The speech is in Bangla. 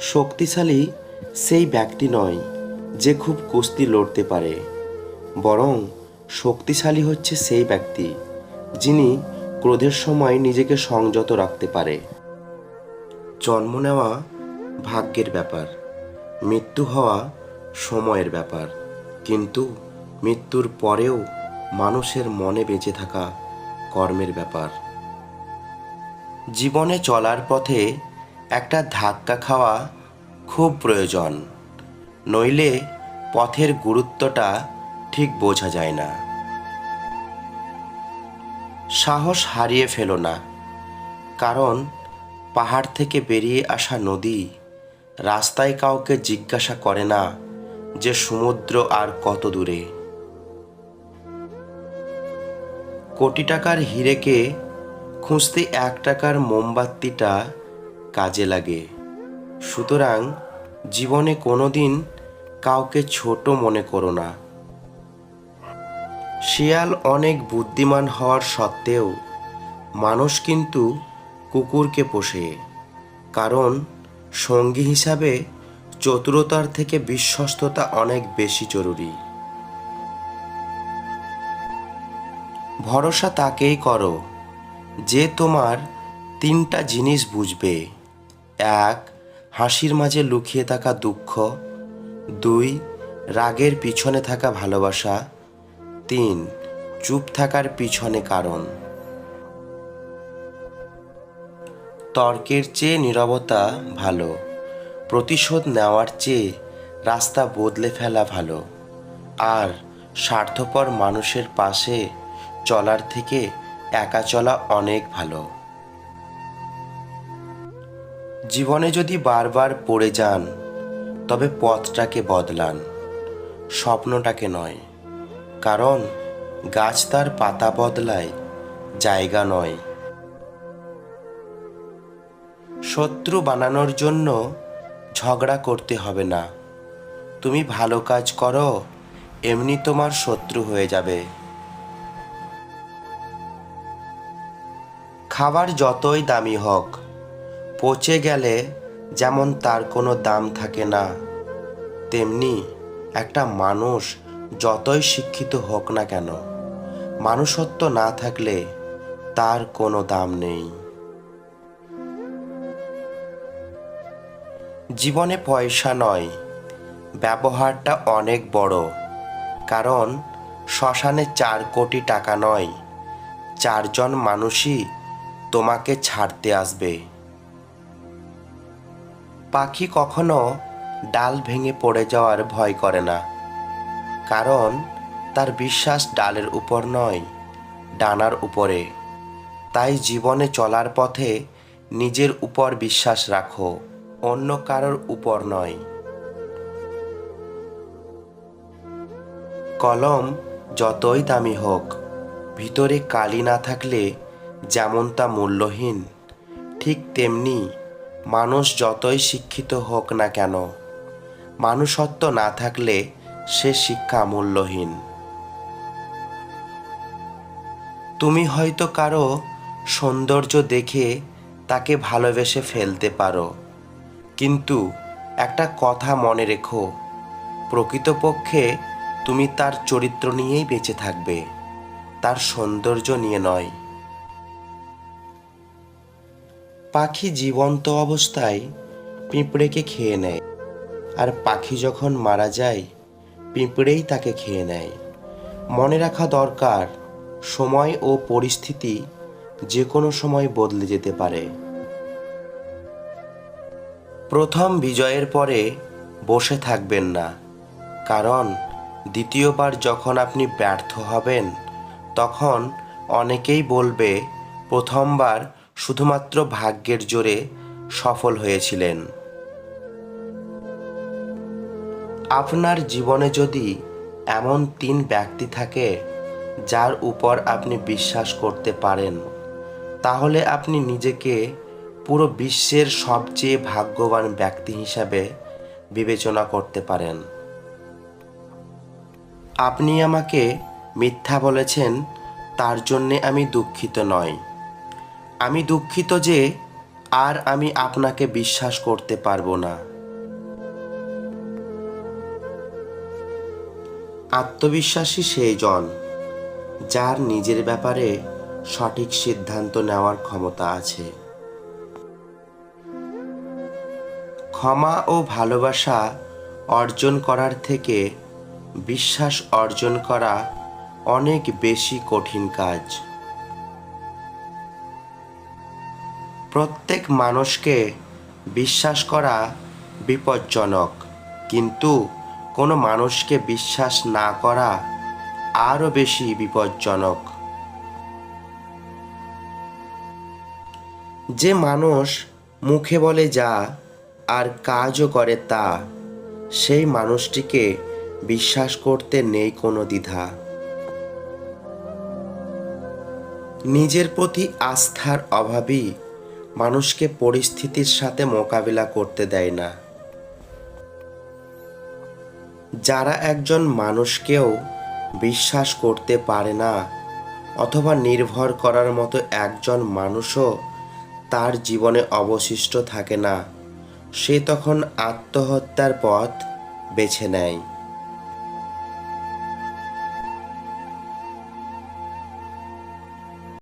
শক্তিশালী সেই ব্যক্তি নয় যে খুব কুস্তি লড়তে পারে। বরং শক্তিশালী হচ্ছে সেই ব্যক্তি, যিনি ক্রোধের সময় নিজেকে সংযত রাখতে পারে। জন্ম নেওয়া ভাগ্যের ব্যাপার, মৃত্যু হওয়া সময়ের ব্যাপার। কিন্তু মৃত্যুর পরেও মানুষের মনে বেঁচে থাকা কর্মের ব্যাপার। জীবনে চলার পথে একটা ধাক্কা খাওয়া খুব প্রয়োজন, নইলে পথের গুরুত্বটা ঠিক বোঝা যায় না। সাহস হারিয়ে ফেলো না, কারণ পাহাড় থেকে বেরিয়ে আসা নদী রাস্তায় কাউকে জিজ্ঞাসা করে না যে সমুদ্র আর কত দূরে। কোটি টাকার হিরেকে খুঁজতে এক টাকার মোমবাতিটা কাজে লাগে। সুতরাং জীবনে কোনোদিন কাউকে ছোট মনে করো না। শিয়াল অনেক বুদ্ধিমান হওয়ার সত্ত্বেও মানুষ কিন্তু কুকুরকে পোষে। কারণ সঙ্গী হিসাবে চতুরতার থেকে বিশ্বস্ততা অনেক বেশি জরুরি। ভরসা তাকেই করো যে তোমার তিনটা জিনিস বুঝবে। এক, হাসির মাঝে লুকিয়ে থাকা দুঃখ। দুই, রাগের পিছনে থাকা ভালোবাসা। তিন, চুপ থাকার পিছনে কারণ। তর্কের চেয়ে নীরবতা ভালো। প্রতিশোধ নেওয়ার চেয়ে রাস্তা বদলে ফেলা ভালো। আর, স্বার্থপর মানুষের পাশে চলার থেকে একা চলা অনেক ভালো। জীবনে যদি বারবার পড়ে যান, তবে পথটাকে বদলান। স্বপ্নটাকে নয়, কারণ গাছ তার পাতা বদলায়, জায়গা নয়। শত্রু বানানোর জন্য ঝগড়া করতে হবে না। তুমি ভালো কাজ করো, এমনি তোমার শত্রু হয়ে যাবে। খাবার যতই দামি হোক পচে গেলে যেমন তার কোনো দাম থাকে না, তেমনি একটা মানুষ যতই শিক্ষিত হোক না কেন, মানুষত্ব না থাকলে তার কোনো দাম নেই। জীবনে পয়সা নয়, ব্যবহারটা অনেক বড়, কারণ শ্মশানে চার কোটি টাকা নয়, চারজন মানুষই তোমাকে ছাড়তে আসবে। পাখি কখনো ডাল ভেঙে পড়ে যাওয়ার ভয় করে না। কারণ তার বিশ্বাস ডালের উপর নয়, ডানার উপরে। তাই জীবনে চলার পথে নিজের উপর বিশ্বাস রাখো, অন্য কারোর উপর নয়। কলম যতই দামি হোক, ভিতরে কালি না থাকলে যেমন তা মূল্যহীন, ঠিক তেমনি মানুষ যতই শিক্ষিত হোক না কেন, মানুষত্ব না থাকলে সে শিক্ষা মূল্যহীন। তুমি হয়তো কারও সৌন্দর্য দেখে তাকে ভালোবেসে ফেলতে পারো, কিন্তু একটা কথা মনে রেখো, প্রকৃতপক্ষে তুমি তার চরিত্র নিয়েই বেঁচে থাকবে, তার সৌন্দর্য নিয়ে নয়। পাখি জীবন্ত অবস্থায় পিঁপড়েকে খেয়ে নেয়। আর পাখি যখন মারা যায়, পিঁপড়েই তাকে খেয়ে নেয়। মনে রাখা দরকার, সময় ও পরিস্থিতি যে কোনো সময় বদলে যেতে পারে। প্রথম বিজয়ের পরে বসে থাকবেন না। কারণ দ্বিতীয়বার যখন আপনি ব্যর্থ হবেন, তখন অনেকেই বলবে, প্রথমবার শুধুমাত্র ভাগ্যের জোরে সফল হয়েছিলেন। আপনার জীবনে যদি এমন তিন ব্যক্তি থাকে, যার উপর আপনি বিশ্বাস করতে পারেন, তাহলে আপনি নিজেকে পুরো বিশ্বের সবচেয়ে ভাগ্যবান ব্যক্তি হিসাবে বিবেচনা করতে পারেন। আপনি আমাকে মিথ্যা বলেছেন, তার জন্যে আমি দুঃখিত নয় আমি দুঃখিত যে আর আমি আপনাকে বিশ্বাস করতে পারব না। আত্মবিশ্বাসী সেই জন, যার নিজের ব্যাপারে সঠিক সিদ্ধান্ত নেওয়ার ক্ষমতা আছে। ক্ষমা ও ভালোবাসা অর্জন করার থেকে বিশ্বাস অর্জন করা অনেক বেশি কঠিন কাজ। প্রত্যেক মানুষকে বিশ্বাস করা বিপজ্জনক, কিন্তু কোনো মানুষকে বিশ্বাস না করা আরও বেশি বিপজ্জনক। যে মানুষ মুখে বলে যা আর কাজও করে তা, সেই মানুষটিকে বিশ্বাস করতে নেই কোনো দ্বিধা। নিজের প্রতি আস্থার অভাবই মানুষকে পরিস্থিতির সাথে মোকাবিলা করতে দেয় না। যারা একজন মানুষকেও বিশ্বাস করতে পারে না অথবা নির্ভর করার মতো একজন মানুষও তার জীবনে অবশিষ্ট থাকে না, সে তখন আত্মহত্যার পথ বেছে নেয়।